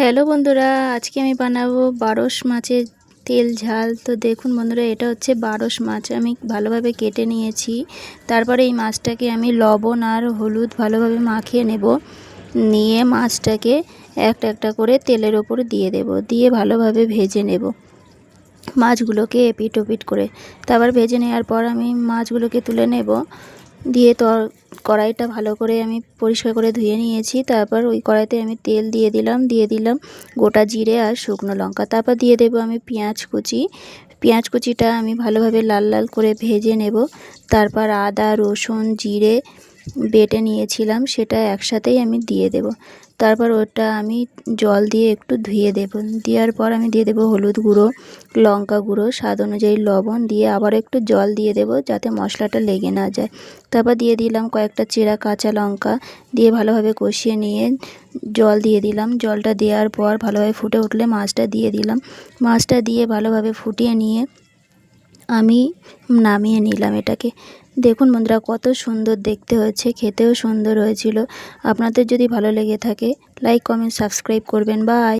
Hello বন্ধুরা, আজকে আমি বানাবো বারোশ মাছের তেল ঝাল। তো দেখুন বন্ধুরা, এটা হচ্ছে বারোশ মাছ। আমি ভালোভাবে কেটে নিয়েছি। তারপরে এই মাছটাকে আমি লবণ আর হলুদ ভালোভাবে মাখিয়ে নেব। নিয়ে মাছটাকে একটা একটা করে তেলের ওপর দিয়ে দেব। দিয়ে ভালোভাবে ভেজে নেব মাছগুলোকে এপিট ওপিট করে। তারপর ভেজে নেওয়ার পর আমি মাছগুলোকে তুলে নেব। দিয়ে তর কড়াইটা ভালো করে আমি পরিষ্কার করে ধুয়ে নিয়েছি। তারপর ওই কড়াইতে আমি তেল দিয়ে দিলাম দিয়ে দিলাম গোটা জিরে আর শুকনো লঙ্কা। তারপর দিয়ে দেবো আমি পেঁয়াজ কুচি। পেঁয়াজ কুচিটা আমি ভালোভাবে লাল লাল করে ভেজে নেব। তারপর আদা, রসুন, জিরে বেটে নিয়েছিলাম, সেটা একসাথেই আমি দিয়ে দেব। তারপর ওটা আমি জল দিয়ে একটু ধুয়ে দেব। দেওয়ার পর আমি দিয়ে দেবো হলুদ গুঁড়ো, লঙ্কা গুঁড়ো, স্বাদ অনুযায়ী লবণ দিয়ে আবার একটু জল দিয়ে দেব যাতে মশলাটা লেগে না যায়। তারপর দিয়ে দিলাম কয়েকটা চেরা কাঁচা লঙ্কা দিয়ে ভালোভাবে কষিয়ে নিয়ে জল দিয়ে দিলাম। জলটা দেওয়ার পর ভালোভাবে ফুটে উঠলে মাছটা দিয়ে দিলাম। মাছটা দিয়ে ভালোভাবে ফুটিয়ে নিয়ে আমি নামিয়ে নিলাম এটাকে। দেখুন বন্ধুরা, কত সুন্দর দেখতে হয়েছে, খেতেও সুন্দর হয়েছিল। আপনাদের যদি ভালো লেগে থাকে লাইক কমেন্ট সাবস্ক্রাইব করবেন। বাই